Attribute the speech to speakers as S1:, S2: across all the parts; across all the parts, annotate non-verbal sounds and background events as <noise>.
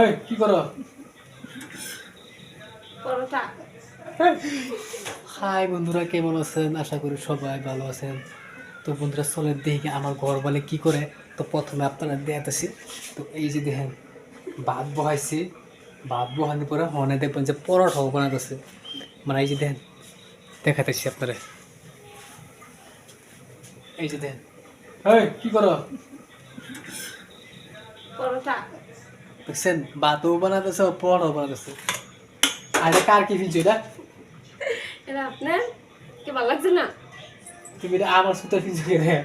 S1: এই কি করো?
S2: পরোটা।
S1: হাই বন্ধুরা কেমন আছেন? আশা করি সবাই ভালো আছেন। তো বন্ধুরা চলে দেখি আমার ঘর বলে কি করে। তো প্রথমে আপনারা দেখাতেছি তো এই যে দেখেন ভাত বহাইছি। ভাত বহানোর পরে হনে দেখবেন যে পরোটাও বানাতেছে মানে এই যে দেখেন দেখাতেছি আপনারা এই যে দেখেন। এই কি করো
S2: পরোটা।
S1: দেখছেন ভাতও বানাতেছে পরোটাও বানাতেছে। আর এটা কার কি ফিলছো এটা?
S2: এটা আপনার? কি ভালো লাগছে না?
S1: তুমি এটা আমার সুতো ফিলছো কে রে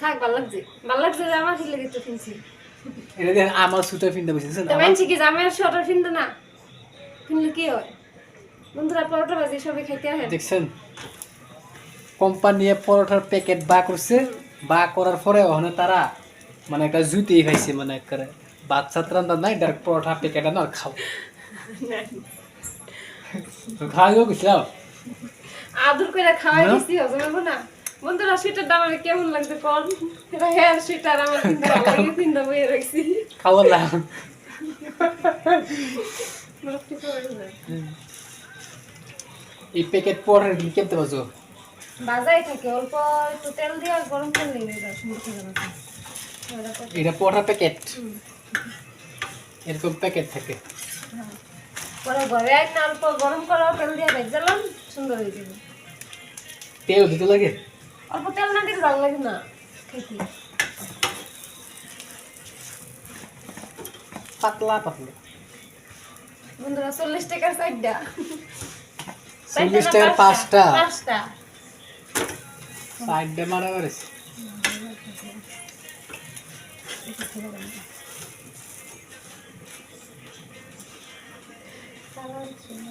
S2: থাক ভালো লাগছে। ভালো লাগছে যে আমার ফিলে
S1: এটা দেখেন আমার সুতো ফিনতে বুঝছেন
S2: তো মানছি কি জামের শর্টার ফিনতে না ফিনলে কি হয়? বন্ধুরা পরোটা বাজি সবাই খাইতে আসেন।
S1: দেখছেন? কোম্পানি পরোটার প্যাকেট বা করছে বা করার পরে ওখানে তারা মানে একটা জুতি খাইছে মানে করে। বাচ্চা রান্না নাই ডাইরেক্ট পরোটা প্যাকেট আনো আর খাও। তো খাওয়াও গেছিলাম
S2: আদর করে খাওয়াই
S1: না?
S2: দিছি হজম না। বন্ধুরা সুইটার দাম আমার কেমন লাগছে কল এটা হেয়ার সুইটার আমার <laughs> কিনতে লাগে বইয়ে রাখছি। করে দেয়।
S1: এই প্যাকেট পরোটা কি কেমতে বাজো?
S2: বাজাই থাকে অল্প একটু তেল দিয়ে গরম করলে এটা সুন্দর
S1: এটা পরোটা প্যাকেট এরকম প্যাকেট থাকে।
S2: পরে ঘরে আইন অল্প গরম করো তেল দিয়ে ভেজালাম সুন্দর হয়ে যাবে।
S1: তেল দিতে লাগে?
S2: অল্প তেল না দিলে ভালো লাগে না খেতে।
S1: পাতলা পাতলা।
S2: বন্ধুরা চল্লিশ টাকার চারটা।
S1: চল্লিশ টাকার পাঁচটা।
S2: পাঁচটা।
S1: সাইডে মারা করেছে। থেকে ছেড়ে দেবো তারপর ছেড়ে